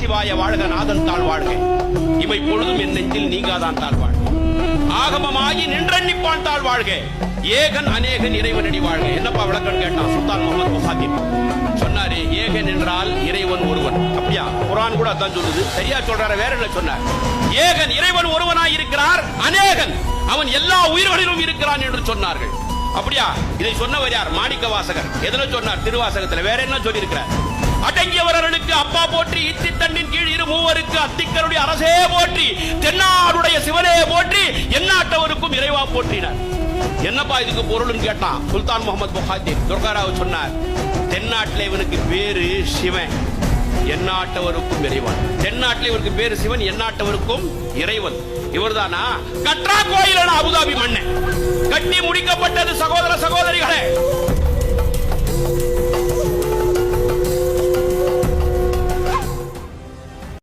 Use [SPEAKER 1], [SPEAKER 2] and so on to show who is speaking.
[SPEAKER 1] நமச்சிவாய வாழ்க நாதன் தாழ் வாழ்க. இவை பொழுதும் என் நெஞ்சில் நீங்காதான் தாழ் வாழ்க. ஆகமமாகி நின்றன்னிப்பான் தாழ் வாழ்க. ஏகன் அநேகன் இறைவனடி வாழ்க. என்னப்பா விளக்கம் கேட்டான் சுல்தான் முகமது முசாத்திப்? சொன்னாரு ஏகன் என்றால் இறைவன் ஒருவன். அப்படியா? குரான் கூட அதான் சொல்லுது. சரியா சொல்றாரு வேற என்ன சொன்னார்? ஏகன் இறைவன் ஒருவனாய் இருக்கிறார் அநேகன். அவன் எல்லா உயிர்களிலும் இருக்கிறான் என்று சொன்னார்கள். அப்படியா? இதை சொன்னவர் யார்? மாணிக்க வாசகர் எதுல சொன்னார்? திருவாசகத்துல. வேற என்ன சொல்லியிருக்கிறார்? இருக்கிறார் அடங்கியவர்களுக்கு அப்பா போற்றி இத்தி தண்ணின் கீழ் இரு மூவருக்கு அத்திக்கருடைய அரசே போற்றி தென்னாடுடைய சிவனே போற்றி எந்நாட்டவருக்கும் இறைவா போற்றினார். என்னப்பா இதுக்கு பொருள்னு கேட்டான் சுல்தான் முகமது புகாத்தி துர்காராவ் சொன்னார் தென்னாட்டில் இவனுக்கு பேரு சிவன் எந்நாட்டவருக்கும் இறைவன். தென்னாட்டில் இவருக்கு பேரு சிவன் எந்நாட்டவருக்கும் இறைவன். இவர்தானா? கற்றா கோயில் அபுதாபி மண்ணன் கட்டி முடிக்கப்பட்டது சகோதர சகோதரிகள்.